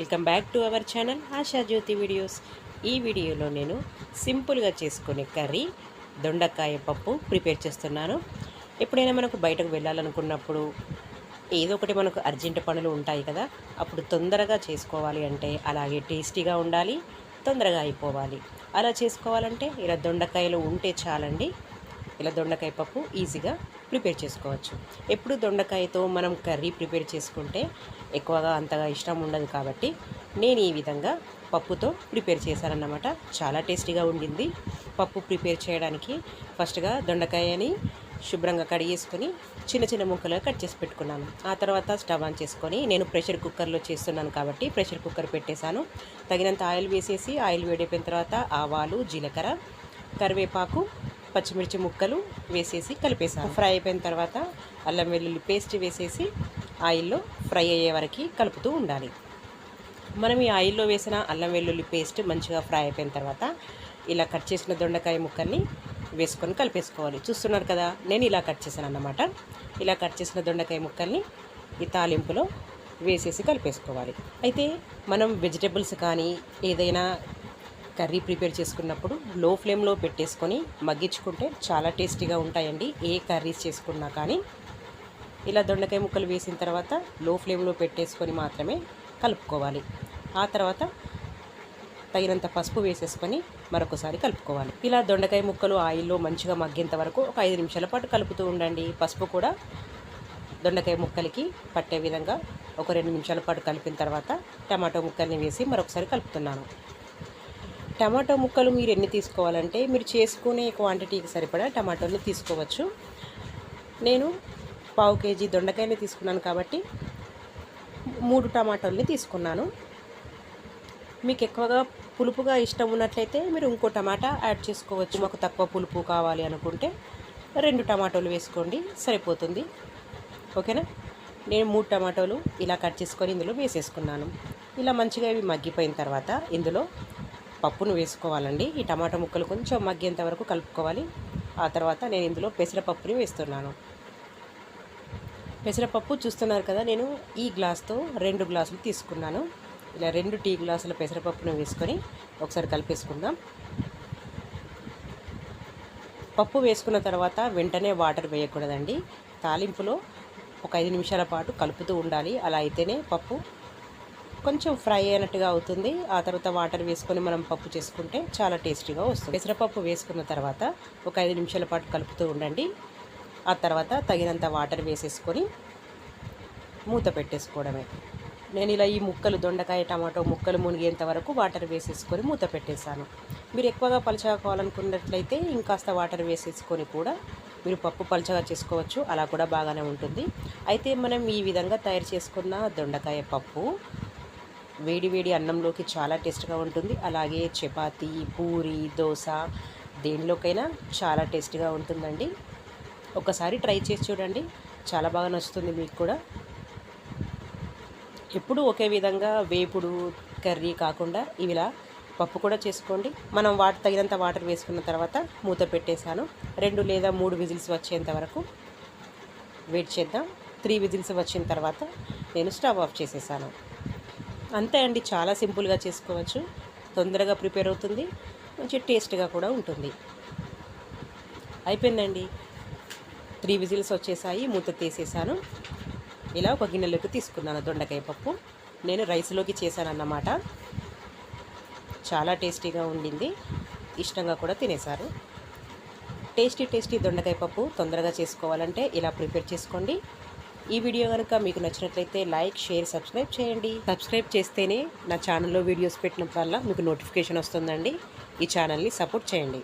Welcome back to our channel Asha Jyothi videos ఈ వీడియోలో నేను సింపుల్గా చేసుకునే కర్రీ దొండకాయ పప్పు ప్రిపేర్ చేస్తున్నాను. ఎప్పుడైనా మనకు బయటకు వెళ్ళాలనుకున్నప్పుడు ఏదో ఒకటి మనకు అర్జెంట్ పనులు ఉంటాయి కదా అప్పుడు తొందరగా చేసుకోవాలి అంటే అలాగే టేస్టీగా ఉండాలి తొందరగా అయిపోవాలి. అలా చేసుకోవాలంటే ఇలా దొండకాయలు ఉంటే చాలండి. ఇలా దొండకాయ పప్పు ఈజీగా ప్రిపేర్ చేసుకోవచ్చు. ఎప్పుడు దొండకాయతో మనం కర్రీ ప్రిపేర్ చేసుకుంటే ఎక్కువగా అంతగా ఇష్టం ఉండదు కాబట్టి నేను ఈ విధంగా పప్పుతో ప్రిపేర్ చేశానన్నమాట. చాలా టేస్టీగా ఉండింది. పప్పు ప్రిపేర్ చేయడానికి ఫస్ట్గా దొండకాయని శుభ్రంగా కడిగేసుకొని చిన్న చిన్న ముక్కలుగా కట్ చేసి పెట్టుకున్నాను. ఆ తర్వాత స్టవ్ ఆన్ చేసుకొని నేను ప్రెషర్ కుక్కర్లో చేస్తున్నాను కాబట్టి ప్రెషర్ కుక్కర్ పెట్టేశాను. తగినంత ఆయిల్ వేసేసి ఆయిల్ వేడైపోయిన తర్వాత ఆవాలు జీలకర్ర కరివేపాకు పచ్చిమిర్చి ముక్కలు వేసేసి కలిపేసాను ఫ్రై అయిపోయిన తర్వాత అల్లం వెల్లుల్లి పేస్ట్ వేసేసి ఆయిల్లో ఫ్రై అయ్యే వరకు కలుపుతూ ఉండాలి. మనం ఈ ఆయిల్లో వేసిన అల్లం వెల్లుల్లి పేస్ట్ మంచిగా ఫ్రై అయిపోయిన తర్వాత ఇలా కట్ చేసిన దొండకాయ ముక్కల్ని వేసుకొని కలిపేసుకోవాలి. చూస్తున్నారు కదా నేను ఇలా కట్ చేశాను అన్నమాట. ఇలా కట్ చేసిన దొండకాయ ముక్కల్ని ఈ తాలింపులో వేసేసి కలిపేసుకోవాలి. అయితే మనం వెజిటేబుల్స్ కానీ ఏదైనా కర్రీ ప్రిపేర్ చేసుకున్నప్పుడు లో ఫ్లేమ్లో పెట్టేసుకొని మగ్గించుకుంటే చాలా టేస్టీగా ఉంటాయండి. ఏ కర్రీస్ చేసుకున్నా కానీ ఇలా దొండకాయ ముక్కలు వేసిన తర్వాత లో ఫ్లేమ్లో పెట్టేసుకొని మాత్రమే కలుపుకోవాలి. ఆ తర్వాత తగినంత పసుపు వేసేసుకొని మరొకసారి కలుపుకోవాలి. ఇలా దొండకాయ ముక్కలు ఆయిల్లో మంచిగా మగ్గేంత వరకు ఒక ఐదు నిమిషాల పాటు కలుపుతూ ఉండండి. పసుపు కూడా దొండకాయ ముక్కలకి పట్టే విధంగా ఒక రెండు నిమిషాల పాటు కలిపిన తర్వాత టమాటో ముక్కల్ని వేసి మరొకసారి కలుపుతున్నాను. టమాటో ముక్కలు మీరు ఎన్ని తీసుకోవాలంటే మీరు చేసుకునే క్వాంటిటీకి సరిపడా టమాటోలు తీసుకోవచ్చు. నేను పావు కేజీ దొండకాయని తీసుకున్నాను కాబట్టి మూడు టమాటోల్ని తీసుకున్నాను. మీకు ఎక్కువగా పులుపుగా ఇష్టం ఉన్నట్లయితే మీరు ఇంకో టమాటా యాడ్ చేసుకోవచ్చు. మాకు తక్కువ పులుపు కావాలి అనుకుంటే రెండు టమాటోలు వేసుకోండి సరిపోతుంది. ఓకేనా? నేను మూడు టమాటోలు ఇలా కట్ చేసుకొని ఇందులో వేసేసుకున్నాను. ఇలా మంచిగా ఇవి మగ్గిపోయిన తర్వాత ఇందులో పప్పును వేసుకోవాలండి. ఈ టమాటా ముక్కలు కొంచెం మగ్గేంత వరకు కలుపుకోవాలి. ఆ తర్వాత నేను ఇందులో పెసరపప్పుని వేస్తున్నాను. పెసరపప్పు చూస్తున్నారు కదా నేను ఈ గ్లాస్తో రెండు గ్లాసులు తీసుకున్నాను. ఇలా రెండు టీ గ్లాసుల పెసరపప్పును వేసుకొని ఒకసారి కలిపేసుకుందాం. పప్పు వేసుకున్న తర్వాత వెంటనే వాటర్ వేయకూడదండి. తాలింపులో ఒక ఐదు నిమిషాల పాటు కలుపుతూ ఉండాలి. అలా అయితేనే పప్పు కొంచెం ఫ్రై అయినట్టుగా అవుతుంది. ఆ తర్వాత వాటర్ వేసుకొని మనం పప్పు చేసుకుంటే చాలా టేస్టీగా వస్తుంది. పెసరపప్పు వేసుకున్న తర్వాత ఒక ఐదు నిమిషాల పాటు కలుపుతూ ఉండండి. ఆ తర్వాత తగినంత వాటర్ వేసేసుకొని మూత పెట్టేసుకోవడమే. నేను ఇలా ఈ ముక్కలు దొండకాయ టమాటో ముక్కలు మునిగేంత వరకు వాటర్ వేసేసుకొని మూత పెట్టేశాను. మీరు ఎక్కువగా పలచగా కావాలనుకున్నట్లయితే ఇంకాస్త వాటర్ వేసేసుకొని కూడా మీరు పప్పు పలచగా చేసుకోవచ్చు. అలా కూడా బాగానే ఉంటుంది. అయితే మనం ఈ విధంగా తయారు చేసుకున్న దొండకాయ పప్పు వేడి వేడి అన్నంలోకి చాలా టేస్ట్గా ఉంటుంది. అలాగే చపాతి పూరి దోశ దేనిలోకైనా చాలా టేస్ట్గా ఉంటుందండి. ఒకసారి ట్రై చేసి చూడండి. చాలా బాగా నచ్చుతుంది మీకు కూడా. ఎప్పుడు ఒకే విధంగా వేపుడు కర్రీ కాకుండా ఇవిలా పప్పు కూడా చేసుకోండి. మనం వాటర్ తగినంత వాటర్ వేసుకున్న తర్వాత మూత పెట్టేశాను. రెండు లేదా మూడు విజిల్స్ వచ్చేంత వరకు వెయిట్ చేద్దాం. త్రీ విజిల్స్ వచ్చిన తర్వాత నేను స్టవ్ ఆఫ్ చేసేసాను. అంతే అండి చాలా సింపుల్గా చేసుకోవచ్చు. తొందరగా ప్రిపేర్ అవుతుంది. మంచి టేస్ట్గా కూడా ఉంటుంది. అయిపోయిందండి. త్రీ విజిల్స్ వచ్చేసాయి మూత తీసేసాను. ఇలా ఒక గిన్నెలోకి తీసుకున్నాను దొండకాయ పప్పు. నేను రైస్లోకి చేశాను అన్నమాట చాలా టేస్టీగా ఉండింది. ఇష్టంగా కూడా తినేశారు. టేస్టీ టేస్టీ దొండకాయ పప్పు తొందరగా చేసుకోవాలంటే ఇలా ప్రిపేర్ చేసుకోండి. ఈ వీడియో కనుక మీకు నచ్చినట్లయితే లైక్ షేర్ సబ్స్క్రైబ్ చేయండి. సబ్స్క్రైబ్ చేస్తేనే నా ఛానల్లో వీడియోస్ పెట్టినప్పుడల్లా మీకు నోటిఫికేషన్ వస్తుందండి. ఈ ఛానల్ని సపోర్ట్ చేయండి.